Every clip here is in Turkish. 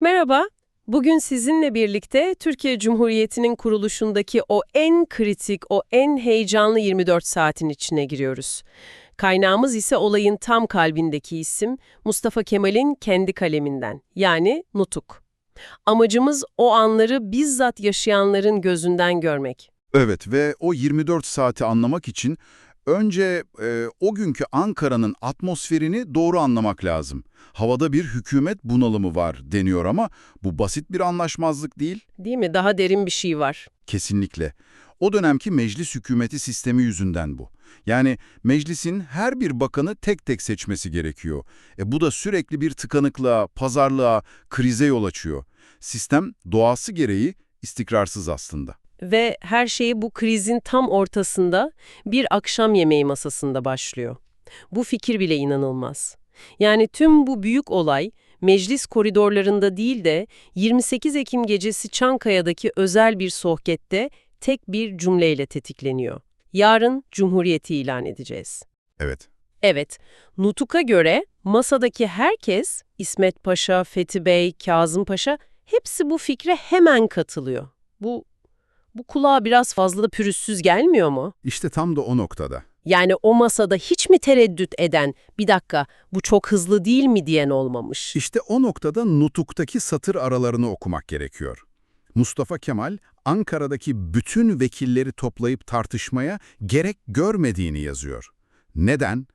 Merhaba, bugün sizinle birlikte Türkiye Cumhuriyeti'nin kuruluşundaki o en kritik, o en heyecanlı 24 saatin içine giriyoruz. Kaynağımız ise olayın tam kalbindeki isim Mustafa Kemal'in kendi kaleminden, yani Nutuk. Amacımız o anları bizzat yaşayanların gözünden görmek. Evet ve o 24 saati anlamak için önce e, o günkü Ankara'nın atmosferini doğru anlamak lazım. Havada bir hükümet bunalımı var deniyor ama bu basit bir anlaşmazlık değil. Değil mi? Daha derin bir şey var. Kesinlikle. O dönemki meclis hükümeti sistemi yüzünden bu. Yani meclisin her bir bakanı tek tek seçmesi gerekiyor. E bu da sürekli bir tıkanıklığa, pazarlığa, krize yol açıyor. Sistem doğası gereği istikrarsız aslında. Ve her şey bu krizin tam ortasında bir akşam yemeği masasında başlıyor. Bu fikir bile inanılmaz. Yani tüm bu büyük olay meclis koridorlarında değil de 28 Ekim gecesi Çankaya'daki özel bir sohbette tek bir cümleyle tetikleniyor. Yarın Cumhuriyeti ilan edeceğiz. Evet. Evet, Nutuk'a göre masadaki herkes, İsmet Paşa, Fethi Bey, Kazım Paşa, hepsi bu fikre hemen katılıyor. Bu, bu kulağa biraz fazla da pürüzsüz gelmiyor mu? İşte tam da o noktada. Yani o masada hiç mi tereddüt eden, bir dakika bu çok hızlı değil mi diyen olmamış? İşte o noktada Nutuk'taki satır aralarını okumak gerekiyor. Mustafa Kemal, Ankara'daki bütün vekilleri toplayıp tartışmaya gerek görmediğini yazıyor. Neden?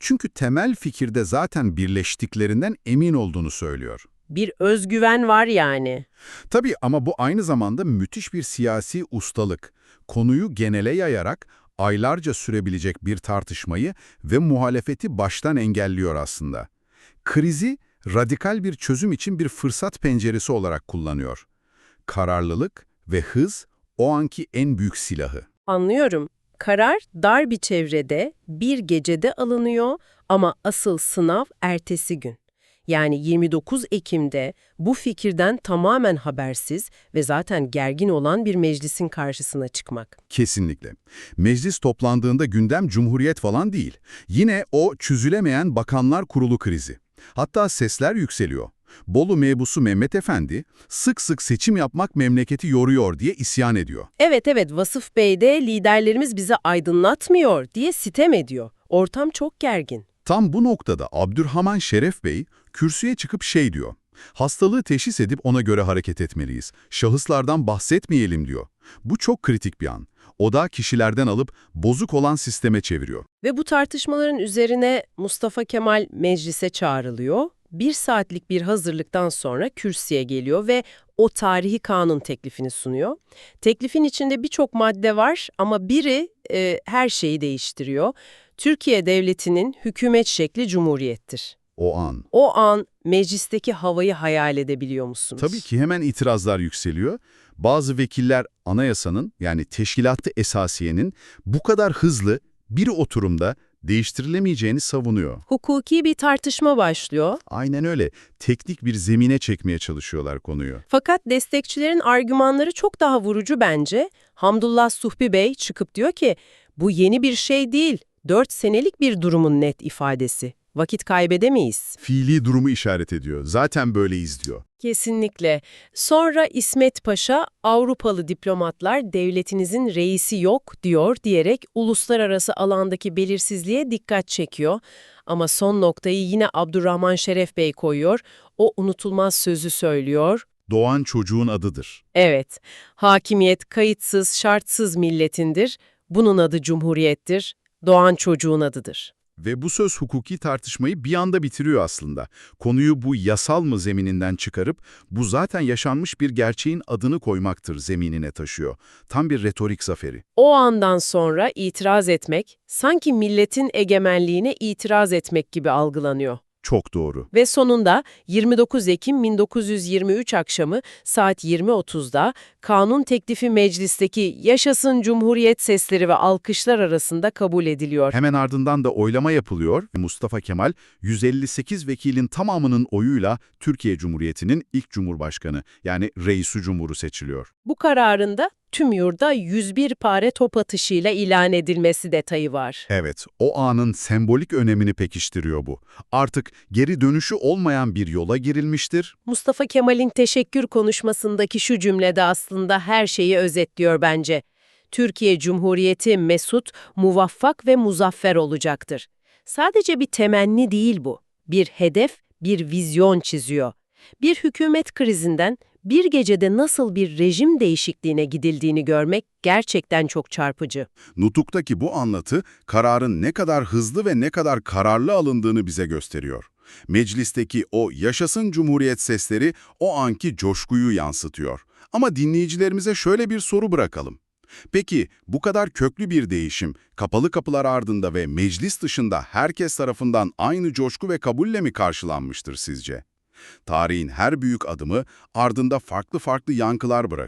Çünkü temel fikirde zaten birleştiklerinden emin olduğunu söylüyor. Bir özgüven var yani. Tabii ama bu aynı zamanda müthiş bir siyasi ustalık. Konuyu genele yayarak aylarca sürebilecek bir tartışmayı ve muhalefeti baştan engelliyor aslında. Krizi radikal bir çözüm için bir fırsat penceresi olarak kullanıyor. Kararlılık ve hız o anki en büyük silahı. Anlıyorum. Karar dar bir çevrede, bir gecede alınıyor ama asıl sınav ertesi gün. Yani 29 Ekim'de bu fikirden tamamen habersiz ve zaten gergin olan bir meclisin karşısına çıkmak. Kesinlikle. Meclis toplandığında gündem cumhuriyet falan değil. Yine o çözülemeyen bakanlar kurulu krizi. Hatta sesler yükseliyor. Bolu mebusu Mehmet Efendi sık sık seçim yapmak memleketi yoruyor diye isyan ediyor. Evet evet Vasıf Bey de liderlerimiz bizi aydınlatmıyor diye sitem ediyor. Ortam çok gergin. Tam bu noktada Abdurrahman Şeref Bey kürsüye çıkıp şey diyor. Hastalığı teşhis edip ona göre hareket etmeliyiz. Şahıslardan bahsetmeyelim diyor. Bu çok kritik bir an. O da kişilerden alıp bozuk olan sisteme çeviriyor. Ve bu tartışmaların üzerine Mustafa Kemal meclise çağrılıyor. Bir saatlik bir hazırlıktan sonra kürsüye geliyor ve o tarihi kanun teklifini sunuyor. Teklifin içinde birçok madde var ama biri e, her şeyi değiştiriyor. Türkiye Devleti'nin hükümet şekli cumhuriyettir. O an. O an meclisteki havayı hayal edebiliyor musunuz? Tabii ki hemen itirazlar yükseliyor. Bazı vekiller anayasanın yani teşkilatı esasiyenin bu kadar hızlı bir oturumda değiştirilemeyeceğini savunuyor. Hukuki bir tartışma başlıyor. Aynen öyle. Teknik bir zemine çekmeye çalışıyorlar konuyu. Fakat destekçilerin argümanları çok daha vurucu bence. Hamdullah Suhbi Bey çıkıp diyor ki, bu yeni bir şey değil, 4 senelik bir durumun net ifadesi. Vakit kaybedemeyiz. Fiili durumu işaret ediyor. Zaten böyleyiz diyor. Kesinlikle. Sonra İsmet Paşa, Avrupalı diplomatlar devletinizin reisi yok diyor diyerek uluslararası alandaki belirsizliğe dikkat çekiyor. Ama son noktayı yine Abdurrahman Şeref Bey koyuyor. O unutulmaz sözü söylüyor. Doğan çocuğun adıdır. Evet, hakimiyet kayıtsız, şartsız milletindir. Bunun adı cumhuriyettir. Doğan çocuğun adıdır. Ve bu söz hukuki tartışmayı bir anda bitiriyor aslında. Konuyu bu yasal mı zemininden çıkarıp bu zaten yaşanmış bir gerçeğin adını koymaktır zeminine taşıyor. Tam bir retorik zaferi. O andan sonra itiraz etmek, sanki milletin egemenliğine itiraz etmek gibi algılanıyor. Çok doğru. Ve sonunda 29 Ekim 1923 akşamı saat 20.30'da kanun teklifi meclisteki yaşasın cumhuriyet sesleri ve alkışlar arasında kabul ediliyor. Hemen ardından da oylama yapılıyor Mustafa Kemal 158 vekilin tamamının oyuyla Türkiye Cumhuriyeti'nin ilk cumhurbaşkanı yani reisi cumhuru seçiliyor. Bu kararında tüm yurda 101 pare top atışıyla ilan edilmesi detayı var. Evet, o anın sembolik önemini pekiştiriyor bu. Artık geri dönüşü olmayan bir yola girilmiştir. Mustafa Kemal'in teşekkür konuşmasındaki şu cümlede aslında her şeyi özetliyor bence. Türkiye Cumhuriyeti mesut, muvaffak ve muzaffer olacaktır. Sadece bir temenni değil bu. Bir hedef, bir vizyon çiziyor. Bir hükümet krizinden bir gecede nasıl bir rejim değişikliğine gidildiğini görmek gerçekten çok çarpıcı. Nutuk'taki bu anlatı kararın ne kadar hızlı ve ne kadar kararlı alındığını bize gösteriyor. Meclisteki o yaşasın cumhuriyet sesleri o anki coşkuyu yansıtıyor. Ama dinleyicilerimize şöyle bir soru bırakalım. Peki bu kadar köklü bir değişim kapalı kapılar ardında ve meclis dışında herkes tarafından aynı coşku ve kabulle mi karşılanmıştır sizce? Tarihin her büyük adımı ardında farklı farklı yankılar bırakır.